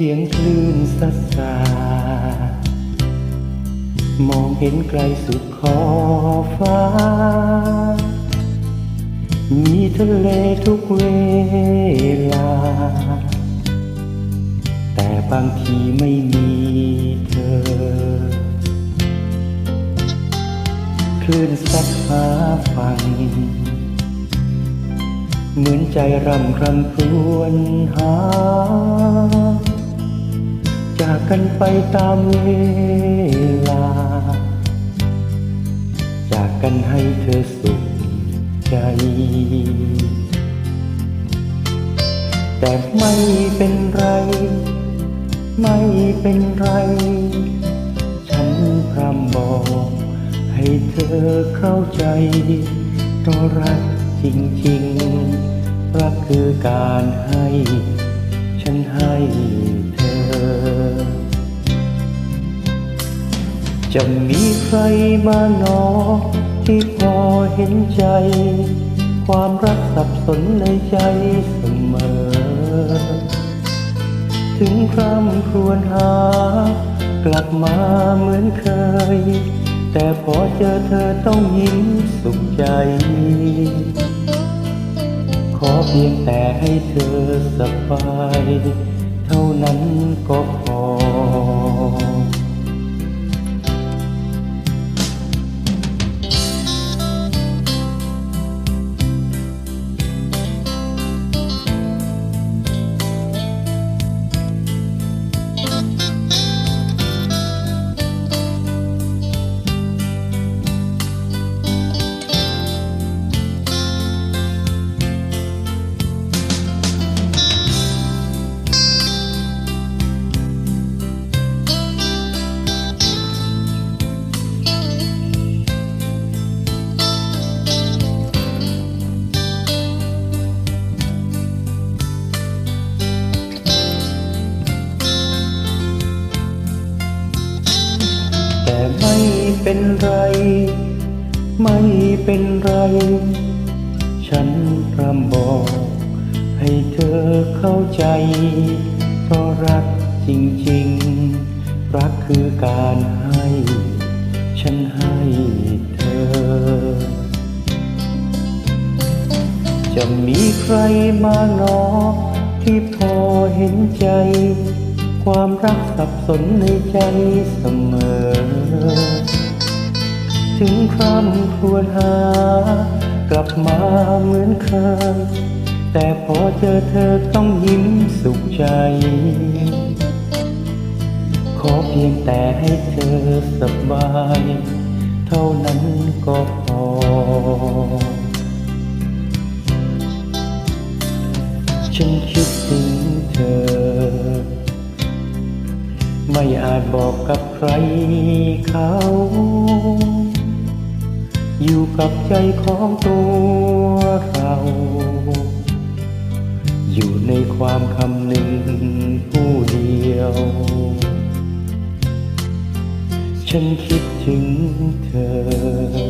สียงคลื่นซัดสามองเห็นไกลสุดขอบฟ้า มีทะเลทุกเวลา แต่บางทีไม่มีเธอ คลื่นซัดหาฟัง เหมือนใจรำครำครวญหา กันไปตามเวลา จากกันให้เธอสุขใจ แต่ไม่เป็นไร ไม่เป็นไร ฉันพร่ำบอกให้เธอเข้าใจเพราะรักจริงๆ รักคือการให้ ฉันให้เธอ จะมีใครมาหนอ ที่พอเห็นใจ ความรักสับสนในใจเสมอ ถึงครำครวญหา กลับมาเหมือนเคย แต่พอเจอเธอต้องยิ้มสุขใจ ขอเพียงแต่ให้เธอสบาย เท่านั้นก็พอ ไม่เป็นไร ฉันรำบอก ให้เธอเข้าใจ เพราะรักจริงๆ รักคือการให้ ฉันให้เธอ จะมีใครมาหนอ ที่พอเห็นใจ ความรักสับสนในใจเสมอ ถึงคร่ำครวญหา กลับมาเหมือนเคย แต่พอเจอเธอต้องยิ้มสุขใจ ขอเพียงแต่ให้เธอสบาย เท่านั้นก็พอ ฉันคิดถึงเธอ ไม่อาจบอกกับใครเขา อยู่กับใจของตัวเรา อยู่ในความคำหนึ่งผู้เดียว ฉันคิดถึงเธอ